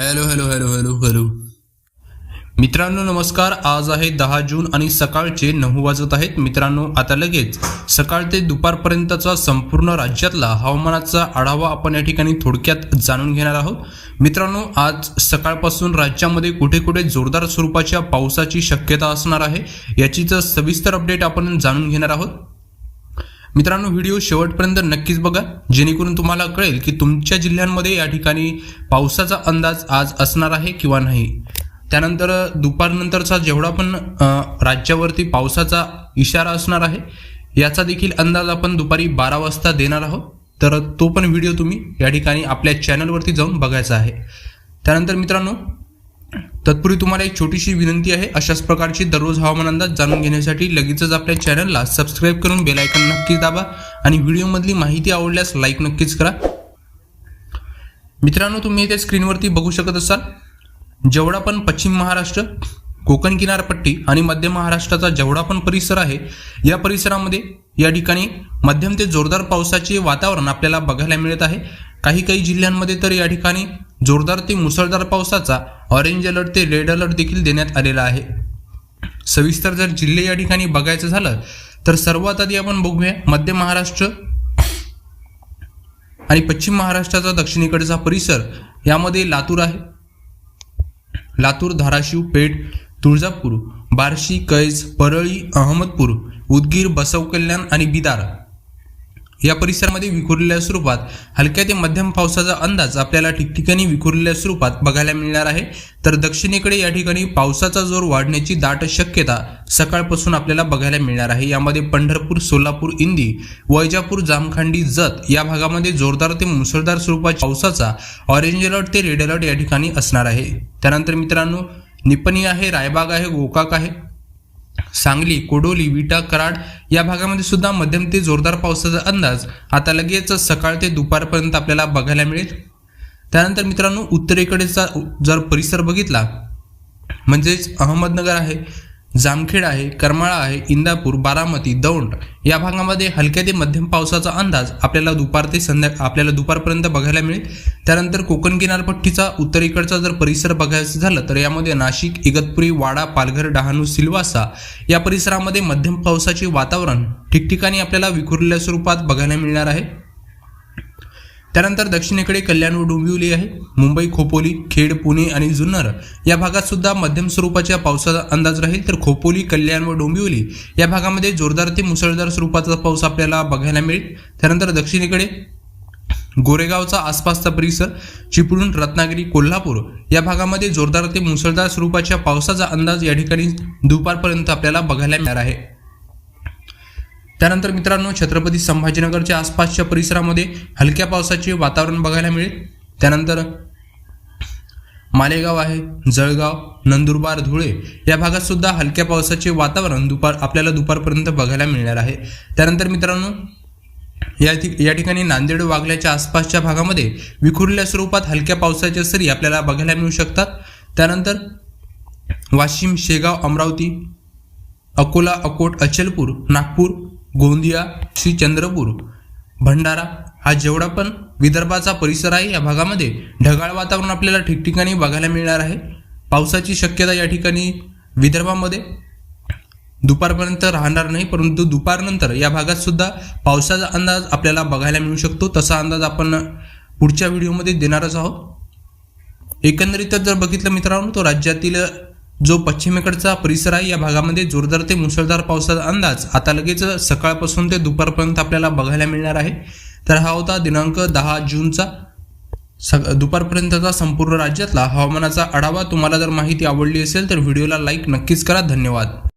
Hello hello hello hello hello मित्रांनो नमस्कार. आज आहे दहा जून आणि सकाळचे नऊ वाजत आहेत. मित्रांनो आता लगेच सकाळ ते दुपारपर्यंतचा संपूर्ण राज्यातला हवामानाचा आढावा आपण या ठिकाणी थोडक्यात जाणून घेणार आहोत. मित्रांनो आज सकाळपासून राज्यामध्ये कुठे कुठे जोरदार स्वरूपाच्या पावसाची शक्यता असणार आहे याची तर सविस्तर अपडेट आपण जाणून घेणार आहोत. मित्रांनो व्हिडिओ शेवटपर्यंत नक्कीच बघा. जेणेकरून तुम्हाला कळेल की तुमच्या जिल्ह्यांमध्ये या ठिकाणी पावसाचा अंदाज आज असणार आहे किंवा नाही. त्यानंतर दुपारनंतरचा जेवढा पण राज्यावरती पावसाचा इशारा असणार आहे याचा देखील अंदाज आपण दुपारी बारा वाजता देणार आहोत. तर तो पण व्हिडिओ तुम्ही या ठिकाणी आपल्या चॅनलवरती जाऊन बघायचा आहे. त्यानंतर मित्रांनो तत्पूर्वी तुम्हाला एक छोटीशी विनंती आहे. अशाच प्रकारची दररोज हवामान अंदाज जाणून घेण्यासाठी लगेचच आपल्या चॅनलला सबस्क्राईब करून बेलायकन नक्कीच दाबा आणि व्हिडिओमधली माहिती आवडल्यास लाईक नक्कीच करा. मित्रांनो तुम्ही इथे स्क्रीनवरती बघू शकत असाल जेवढा पण पश्चिम महाराष्ट्र कोकण किनारपट्टी आणि मध्य महाराष्ट्राचा जेवढा पण परिसर आहे या परिसरामध्ये या ठिकाणी मध्यम ते जोरदार पावसाचे वातावरण आपल्याला बघायला मिळत आहे. काही काही जिल्ह्यांमध्ये तर या ठिकाणी जोरदार ते मुसळधार पावसाचा ऑरेंज अलर्ट ते रेड अलर्ट देखील देण्यात आलेला आहे. सविस्तर जर जिल्हे या ठिकाणी बघायचं झालं तर सर्वात आधी आपण बघूया मध्य महाराष्ट्र आणि पश्चिम महाराष्ट्राचा दक्षिणेकडचा परिसर यामध्ये लातूर आहे. लातूर धाराशिव पेठ तुळजापूर बार्शी कैज परळी अहमदपूर उदगीर बसवकल्याण आणि बिदार या परिसरामध्ये विखुरलेल्या स्वरूपात हलक्या ते मध्यम पावसाचा अंदाज आपल्याला ठिकठिकाणी विखुरलेल्या स्वरूपात बघायला मिळणार आहे. तर दक्षिणेकडे या ठिकाणी पावसाचा जोर वाढण्याची दाट शक्यता सकाळपासून आपल्याला बघायला मिळणार आहे. यामध्ये पंढरपूर सोलापूर इंदी वैजापूर जामखंडी जत या भागामध्ये जोरदार ते मुसळधार स्वरूपाच्या पावसाचा ऑरेंज अलर्ट ते रेड अलर्ट या ठिकाणी असणार आहे. त्यानंतर मित्रांनो निपणी आहे रायबाग आहे गोकाक आहे. सांगली कोडोली विटा कराड या भागामध्ये सुद्धा मध्यम ते जोरदार पावसाचा अंदाज आता लगेच सकाळ ते दुपारपर्यंत आपल्याला बघायला मिळेल. त्यानंतर मित्रांनो उत्तरेकडेचा जर परिसर बघितला म्हणजेच अहमदनगर आहे जामखेड आहे करमाळा आहे इंदापूर बारामती दौंड या भागामध्ये हलक्या ते मध्यम पावसाचा अंदाज आपल्याला दुपार ते संध्या आपल्याला दुपारपर्यंत बघायला मिळेल. त्यानंतर कोकण किनारपट्टीचा उत्तरेकडचा जर परिसर बघायचं झालं तर यामध्ये नाशिक इगतपुरी वाडा पालघर डहाणू सिल्वासा या परिसरामध्ये मध्यम पावसाचे वातावरण ठिकठिकाणी आपल्याला विखुरलेल्या स्वरूपात बघायला मिळणार आहे. त्यानंतर दक्षिणेकडे कल्याण व डोंबिवली आहे मुंबई खोपोली खेड पुणे आणि जुन्नर. या भागात सुद्धा मध्यम स्वरूपाच्या पावसाचा अंदाज राहील तर खोपोली कल्याण व डोंबिवली या भागामध्ये जोरदार ते मुसळधार स्वरूपाचा पाऊस आपल्याला बघायला मिळेल. त्यानंतर दक्षिणेकडे गोरेगावचा आसपासचा परिसर चिपळूण रत्नागिरी कोल्हापूर या भागामध्ये जोरदार ते मुसळधार स्वरूपाच्या पावसाचा अंदाज या ठिकाणी दुपारपर्यंत आपल्याला बघायला मिळणार आहे. त्यानंतर मित्रांनो छत्रपती संभाजीनगरच्या आसपासच्या परिसरामध्ये हलक्या पावसाचे वातावरण बघायला मिळेल. त्यानंतर मालेगाव आहे जळगाव नंदुरबार धुळे या भागात सुद्धा हलक्या पावसाचे वातावरण दुपार आपल्याला दुपारपर्यंत बघायला मिळणार आहे. त्यानंतर मित्रांनो या ठि- या ठिकाणी नांदेड वागल्याच्या आसपासच्या भागामध्ये विखुरलेल्या स्वरूपात हलक्या पावसाच्या सरी आपल्याला बघायला मिळू शकतात. त्यानंतर वाशिम शेगाव अमरावती अकोला अकोट अचलपूर नागपूर गोंदिया श्री चंद्रपूर भंडारा हा जेवढा पण विदर्भाचा परिसर आहे या भागामध्ये ढगाळ वातावरण आपल्याला ठिकठिकाणी बघायला मिळणार आहे. पावसाची शक्यता या ठिकाणी विदर्भामध्ये. दुपारपर्यंत राहणार नाही परंतु दुपारनंतर या भागात सुद्धा पावसाचा अंदाज आपल्याला बघायला मिळू शकतो. तसा अंदाज आपण पुढच्या व्हिडिओमध्ये देणारच आहोत. एकंदरीतच जर बघितलं मित्रांनो तो राज्यातील जो पश्चिमेकडचा परिसर आहे या भागामध्ये जोरदार ते मुसळधार पावसाचा अंदाज. आता लगेच सकाळपासून ते दुपारपर्यंत आपल्याला बघायला मिळणार आहे. तर हा होता दिनांक दहा जूनचा. सग दुपारपर्यंतचा संपूर्ण राज्यातला हवामानाचा आढावा. तुम्हाला जर माहिती आवडली असेल तर व्हिडिओला लाईक नक्कीच करा. धन्यवाद.